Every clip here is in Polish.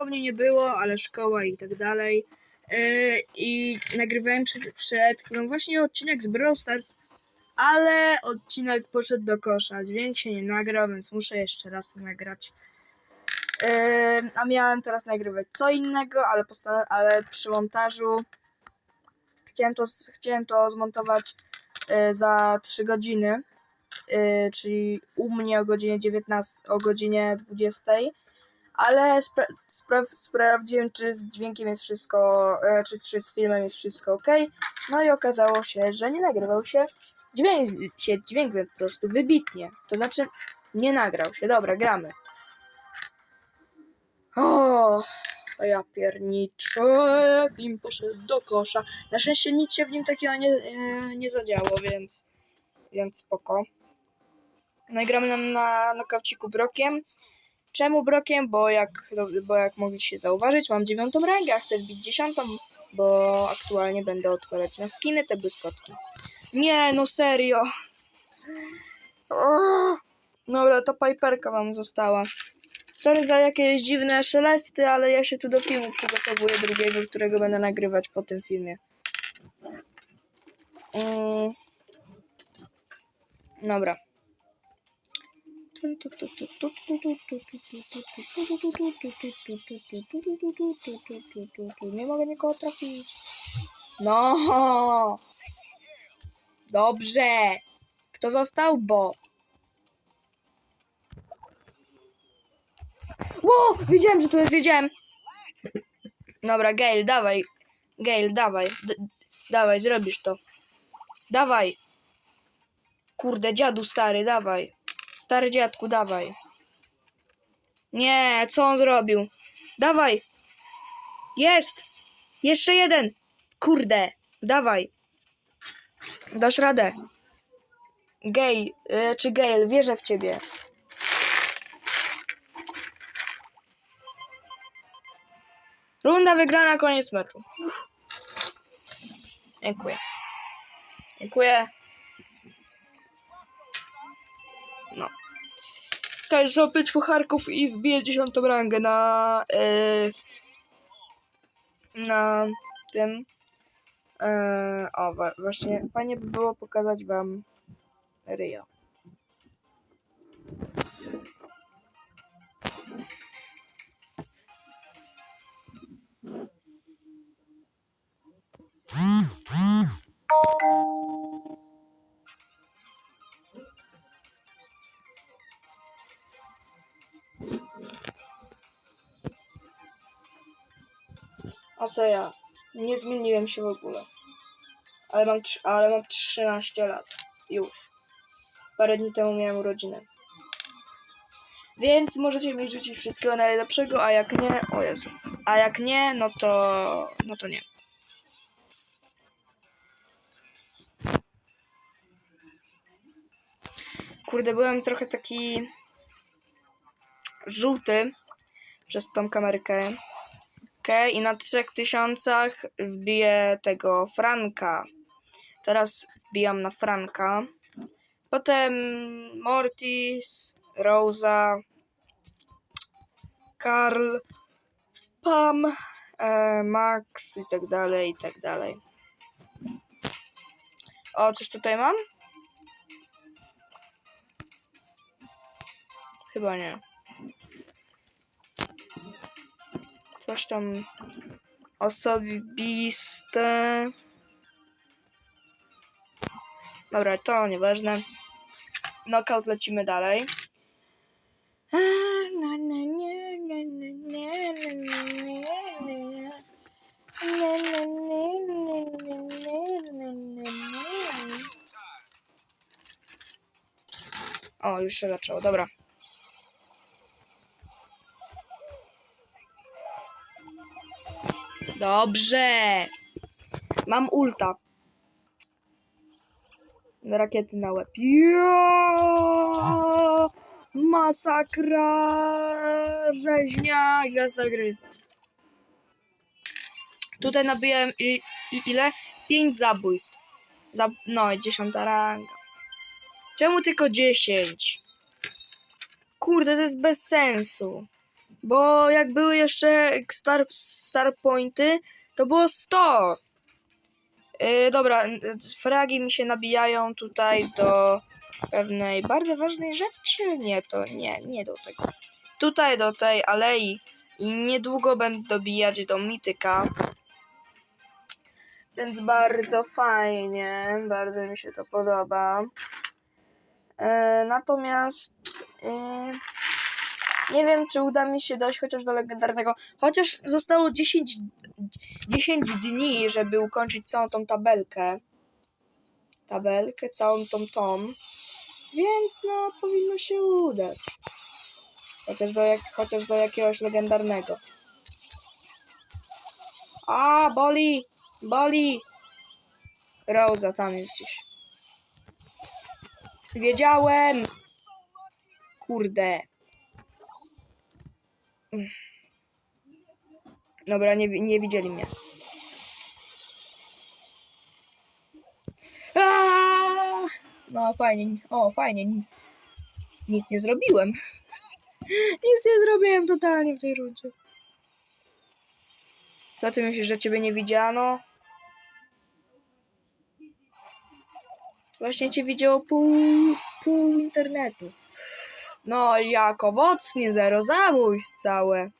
mnie nie było, ale szkoła i tak dalej. Yy, I nagrywałem przed, przed chwilą właśnie odcinek z Brawl Stars, ale odcinek poszedł do kosza. Dźwięk się nie nagrał, więc muszę jeszcze raz nagrać. Yy, a miałem teraz nagrywać co innego, ale, ale przy montażu chciałem to, chciałem to zmontować yy, za 3 godziny, czyli u mnie o godzinie 19, o godzinie 20 ale spra spra sprawdziłem, czy z dźwiękiem jest wszystko, e, czy, czy z filmem jest wszystko ok. No i okazało się, że nie nagrywał się. Dźwięk, się, dźwięk po prostu wybitnie. To znaczy, nie nagrał się. Dobra, gramy. O, a ja pierniczę. Film poszedł do kosza. Na szczęście nic się w nim takiego nie, e, nie zadziało, więc, więc spoko. No i gramy na, na nokauciku brokiem. Czemu brokiem? Bo jak, bo jak mogliście zauważyć, mam dziewiątą rangę, a chcę wbić dziesiątą, bo aktualnie będę odkładać na skiny te błyskotki. Nie, no serio. O, dobra, ta piperka wam została. Sorry za jakieś dziwne szelesty, ale ja się tu do filmu przygotowuję drugiego, którego będę nagrywać po tym filmie. Mm. Dobra. Nie mogę nikogo trafić. No. Dobrze. Kto został? Bo. Ło! Wiedziałem, że tu jest, wiedziałem. Dobra, Gail, dawaj. Gail, dawaj. D dawaj, zrobisz to. Dawaj. Kurde, dziadu stary, dawaj. Stary dziadku, dawaj. Nie, co on zrobił? Dawaj. Jest. Jeszcze jeden. Kurde, dawaj. Dasz radę. Gej, y, czy Gail, wierzę w ciebie. Runda wygrana, koniec meczu. Dziękuję. Dziękuję. Sobie pięć pucharków i wbije dziesiątą rangę na yy, na tym yy, o właśnie fajnie by było pokazać wam Rio. A to ja. Nie zmieniłem się w ogóle. Ale mam, ale mam 13 lat. Już. Parę dni temu miałem urodziny. Więc możecie mi życzyć wszystkiego najlepszego, a jak nie, o Jezu. A jak nie, no to, no to nie. Kurde, byłem trochę taki żółty przez tą kamerkę. Okej, i na trzech tysiącach wbiję tego Franka. Teraz wbijam na Franka. Potem Mortis, Rosa, Karl, Pam, e, Max i tak dalej, i tak dalej. O, coś tutaj mam? Chyba nie. Coś tam osobiste. Dobra, to nieważne. Knockout lecimy dalej. O, już się zaczęło, dobra. Dobrze. Mam ulta. Rakiety na łeb. Ja! Masakra! Rzeźnia! Gwiazda gry. Tutaj nabiłem i, i ile? Pięć zabójstw. Zab no i dziesiąta ranga. Czemu tylko 10? Kurde, to jest bez sensu. Bo jak były jeszcze star, star pointy, to było 100. Yy, dobra, y, fragi mi się nabijają tutaj do pewnej bardzo ważnej rzeczy. Nie, to nie, nie do tego. Tutaj do tej alei i niedługo będę dobijać do mityka. Więc bardzo fajnie, bardzo mi się to podoba. E, natomiast e, nie wiem, czy uda mi się dojść chociaż do legendarnego. Chociaż zostało 10, 10 dni, żeby ukończyć całą tą tabelkę. Tabelkę, całą tą tą. Więc no, powinno się udać. Chociaż do, jak, chociaż do jakiegoś legendarnego. A, boli! Boli! Rosa tam jest gdzieś. Wiedziałem! Kurde. Dobra, nie, nie widzieli mnie. Aaaa! No fajnie, o fajnie. Nic nie zrobiłem. Nic nie zrobiłem totalnie w tej rundzie. Co ty myślisz, że ciebie nie widziano? Właśnie cię widziało pół, pół internetu. No, jak owocnie, zero zabójstw całe.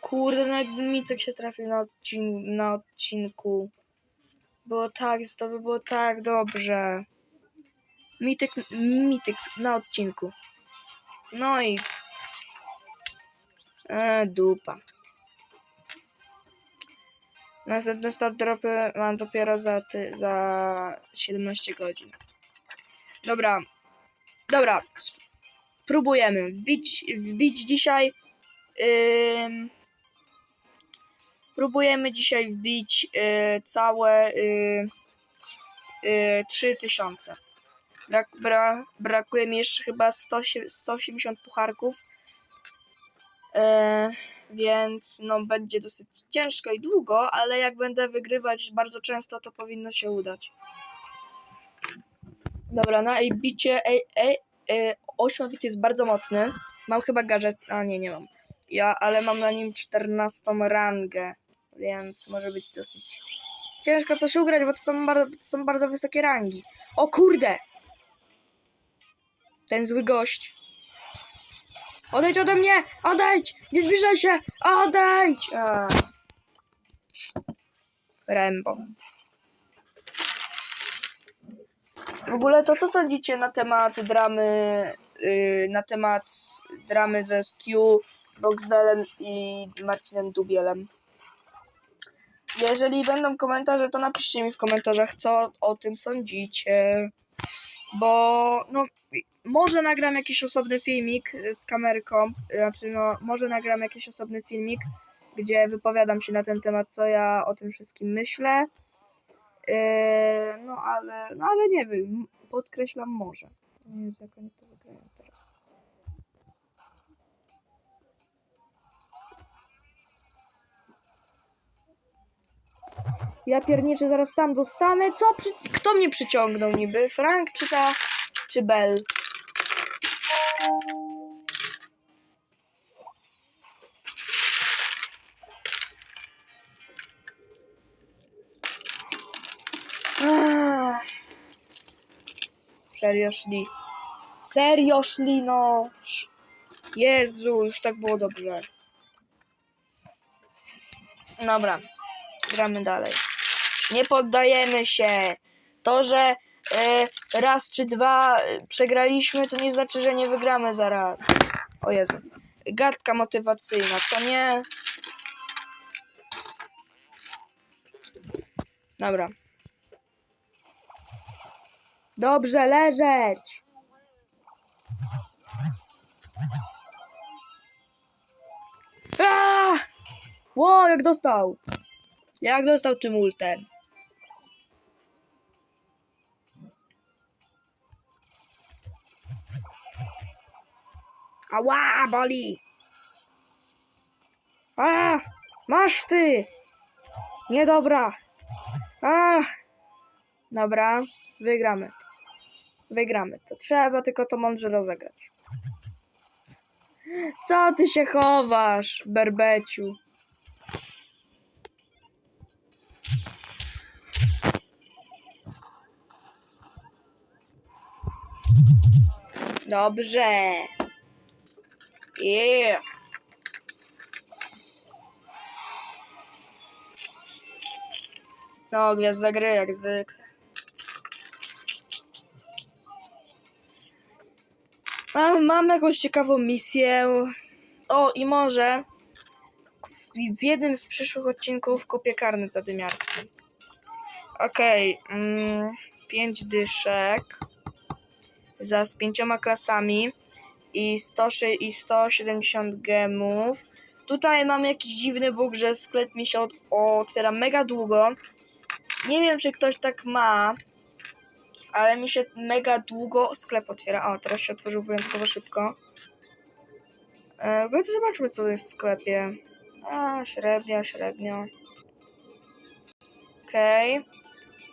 Kurde, jakby Micek się trafił na, odcin na odcinku. Było tak, to by było tak dobrze. Mityk, mityk na odcinku. No i... E, dupa. Następne stat dropy mam dopiero za, ty, za 17 godzin. Dobra. Dobra. Próbujemy wbić, wbić dzisiaj. Ym, próbujemy dzisiaj wbić y, całe y, y, 3000. Brak, bra, brakuje mi jeszcze chyba 100, 180 pucharków. E, więc no będzie dosyć ciężko i długo, ale jak będę wygrywać bardzo często, to powinno się udać. Dobra, na ej, bicie ej, ej, e, 8 bit jest bardzo mocny. Mam chyba gadżet, a nie, nie mam. Ja, ale mam na nim 14 rangę, więc może być dosyć ciężko coś ugrać, bo to są, bar- to są bardzo wysokie rangi. O kurde! Ten zły gość. Odejdź ode mnie! Odejdź! Nie zbliżaj się! Odejdź! A. Rembo. W ogóle to co sądzicie na temat dramy, yy, na temat dramy ze Stu, Boxdelem i Marcinem Dubielem? Jeżeli będą komentarze, to napiszcie mi w komentarzach, co o tym sądzicie. Bo no, może nagram jakiś osobny filmik y, z kamerką, y, znaczy no, może nagram jakiś osobny filmik, gdzie wypowiadam się na ten temat, co ja o tym wszystkim myślę. Yy, no ale, no ale nie wiem, podkreślam może. Nie wiem, jak oni to wygrają teraz. Ja pierniczę, zaraz sam dostanę. Co? Kto mnie przyciągnął niby? Frank czy ta... czy Bell? Serio szli. Serio szli, no. Jezu, już tak było dobrze. Dobra, gramy dalej. Nie poddajemy się. To, że e, raz czy dwa e, przegraliśmy, to nie znaczy, że nie wygramy zaraz. O Jezu. Gadka motywacyjna, co nie? Dobra. Dobrze, leżeć. Aaa! Ło, jak dostał. Jak dostał tym ultem? Ała, boli. A, masz ty. Niedobra. A, dobra, wygramy. Wygramy. To trzeba tylko to mądrze rozegrać. Co ty się chowasz, berbeciu? Dobrze. Yeah. No, gwiazda gry, jak zwykle. Mam, mam jakąś ciekawą misję. O, i może w, w jednym z przyszłych odcinków kupię karnet zadymiarski. Okej, mm, pięć dyszek za z pięcioma klasami i, 100, i 170 gemów. Tutaj mam jakiś dziwny bóg, że sklep mi się od, otwiera mega długo. Nie wiem, czy ktoś tak ma, ale mi się mega długo sklep otwiera. O, teraz się otworzył wyjątkowo szybko. E, w ogóle to zobaczmy, co jest w sklepie. A, średnio, średnio. Okej.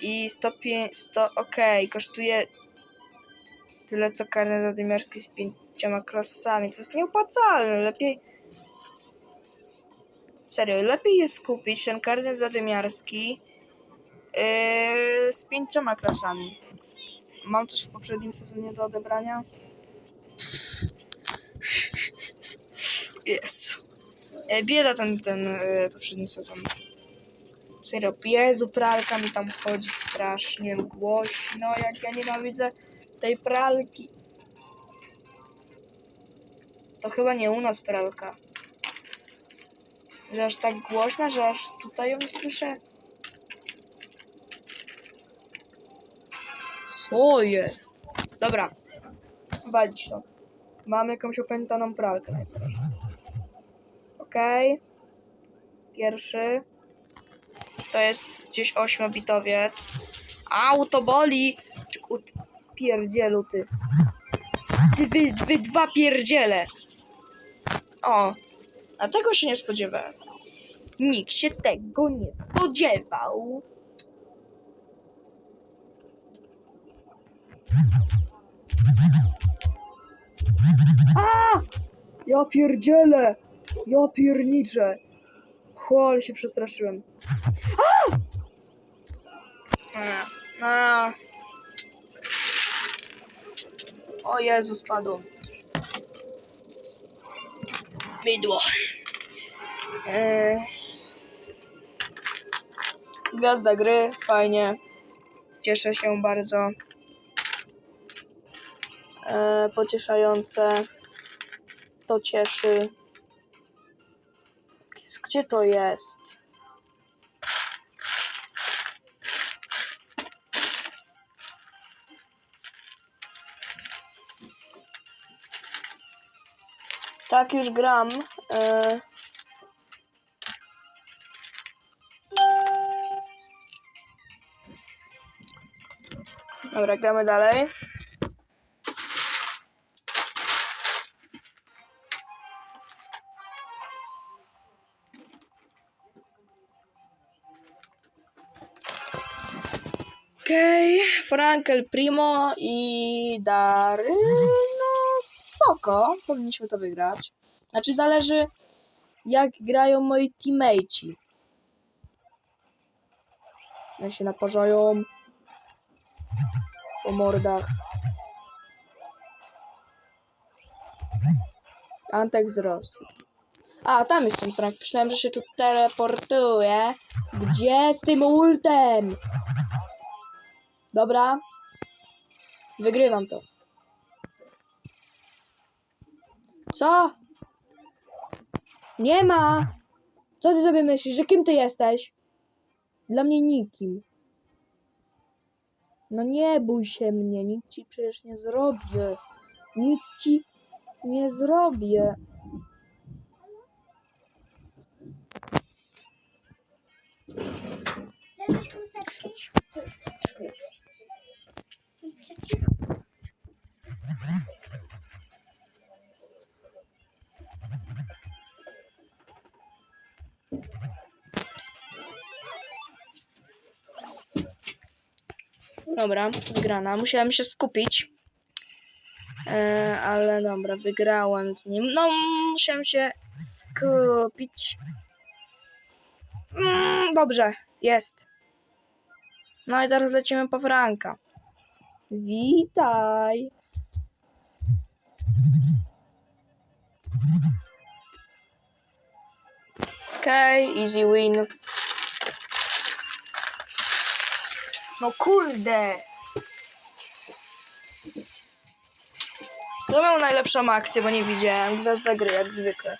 I 105, 100, okej, kosztuje tyle, co karnet zadymiarski z pięcioma klasami. To jest nieopłacalne, lepiej... Serio, lepiej jest kupić ten karnet zadymiarski Yy, z pięcioma klasami. Mam coś w poprzednim sezonie do odebrania? Jest. E, bieda ten, ten e, poprzedni sezon. Serio, Jezu, pralka mi tam chodzi strasznie głośno, jak ja nienawidzę tej pralki. To chyba nie u nas pralka. Że aż tak głośna, że aż tutaj ją słyszę. Co? Dobra. Walić to. Mam jakąś opętaną pralkę najpierw. Okej. Pierwszy. To jest gdzieś ośmiobitowiec. Au, to boli! Pierdzielu ty. Ty, wy, wy dwa pierdziele. O. A tego się nie spodziewałem. Nikt się tego nie spodziewał. A! Ja pierdzielę! Ja pierniczę! Ale się przestraszyłem. A, a. O Jezu, spadło. Mydło. Eee. Gwiazda gry, fajnie. Cieszę się bardzo e, pocieszające. To cieszy. Gdzie to jest? Tak, już gram. E, Dobra, gramy dalej. Frankel Primo i Dary. No spoko, powinniśmy to wygrać. Znaczy zależy jak grają moi teammateci. Jak się naparzają po mordach. Antek z Rosji. A, tam jest ten Frank. Myślałem, że się tu teleportuje. Gdzie z tym ultem? Dobra. Wygrywam to. Co? Nie ma. Co ty sobie myślisz, że kim ty jesteś? Dla mnie nikim. No nie bój się mnie, nic ci przecież nie zrobię. Nic ci nie zrobię. Chusteczki. Dobra, wygrana. Musiałem się skupić. E, ale dobra, wygrałem z nim. No, musiałem się skupić. Mm, dobrze, jest. No i teraz lecimy po Franka. Witaj. Okej, okay, easy win. No kurde. Kto miał najlepszą akcję, bo nie widziałem. Gwiazda gry, jak zwykle.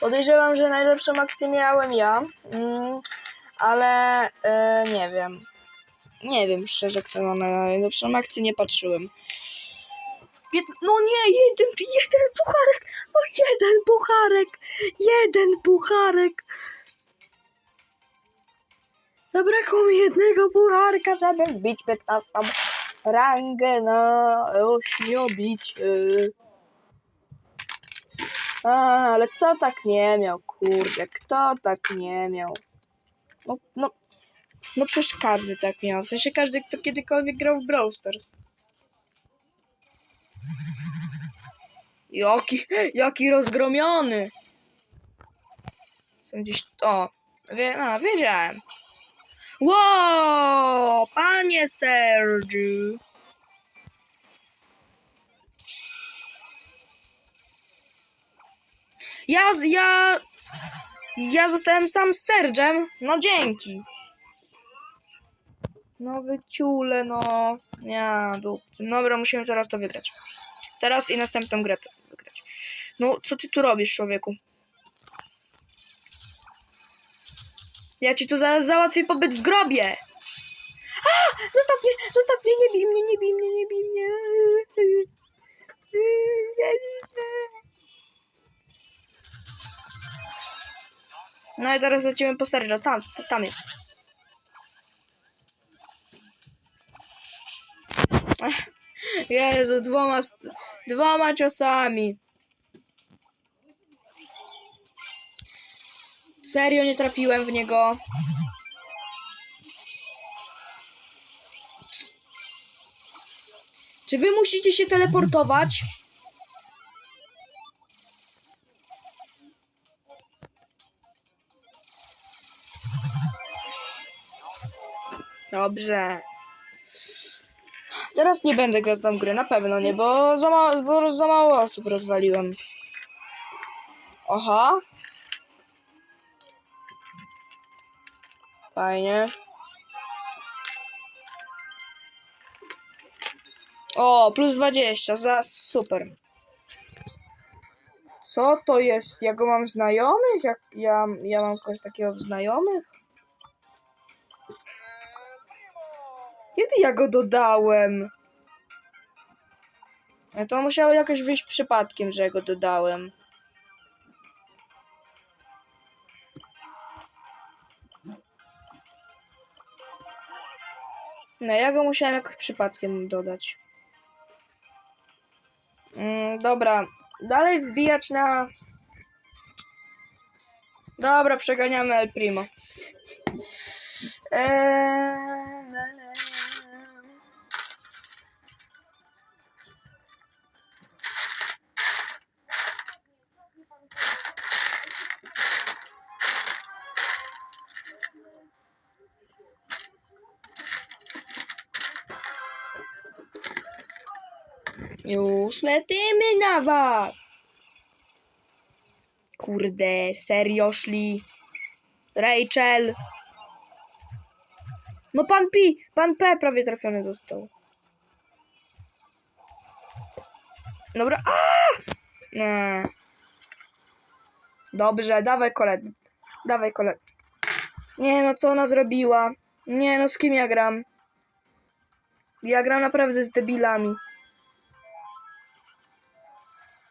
Podejrzewam, że najlepszą akcję miałem ja. Mm, ale e, nie wiem. Nie wiem szczerze, kto ma najlepszą akcję, nie patrzyłem. No nie, jeden, jeden pucharek! O, jeden pucharek! Jeden pucharek! Zabrakło mi jednego pucharka, żeby wbić 15 rangę na ośmiobicie. A, ale kto tak nie miał, kurde, kto tak nie miał? No, no, no przecież każdy tak miał, w sensie każdy, kto kiedykolwiek grał w Brawl Stars. Jaki, jaki rozgromiony! Są gdzieś, o, wie, a, wiedziałem. Wow, panie Sergiu. Ja, ja, ja zostałem sam z Sergem. No dzięki. No wyciule, no. Ja, dupcy. Dobra, musimy teraz to wygrać. Teraz i następną grę wygrać. No, co ty tu robisz, człowieku? Ja ci tu zaraz załatwię pobyt w grobie. A! Zostaw mnie, zostaw mnie, nie bij mnie, nie bij mnie, nie bij mnie. No i teraz lecimy po Sergio. Tam, tam jest. Jezu, dwoma, dwoma ciosami. Serio nie trafiłem w niego. Czy wy musicie się teleportować? Dobrze. Teraz nie będę gwiazdą gry, na pewno nie, bo za, ma- bo za mało osób rozwaliłem. Aha. Fajnie. O, plus 20, za super. Co to jest? Ja go mam znajomych? Jak ja, ja mam kogoś takiego znajomych? Kiedy ja go dodałem? To musiało jakoś wyjść przypadkiem, że ja go dodałem. No, ja go musiałem jakoś przypadkiem dodać. Mm, dobra, dalej wbijać na... Dobra, przeganiamy El Primo. Eee, Już lecimy na was! Kurde, serio szli. Rachel. No pan P, pan P prawie trafiony został. Dobra. A! Nie. Dobrze, dawaj kole. Dawaj kole. Nie no, co ona zrobiła? Nie no, z kim ja gram? Ja gram naprawdę z debilami.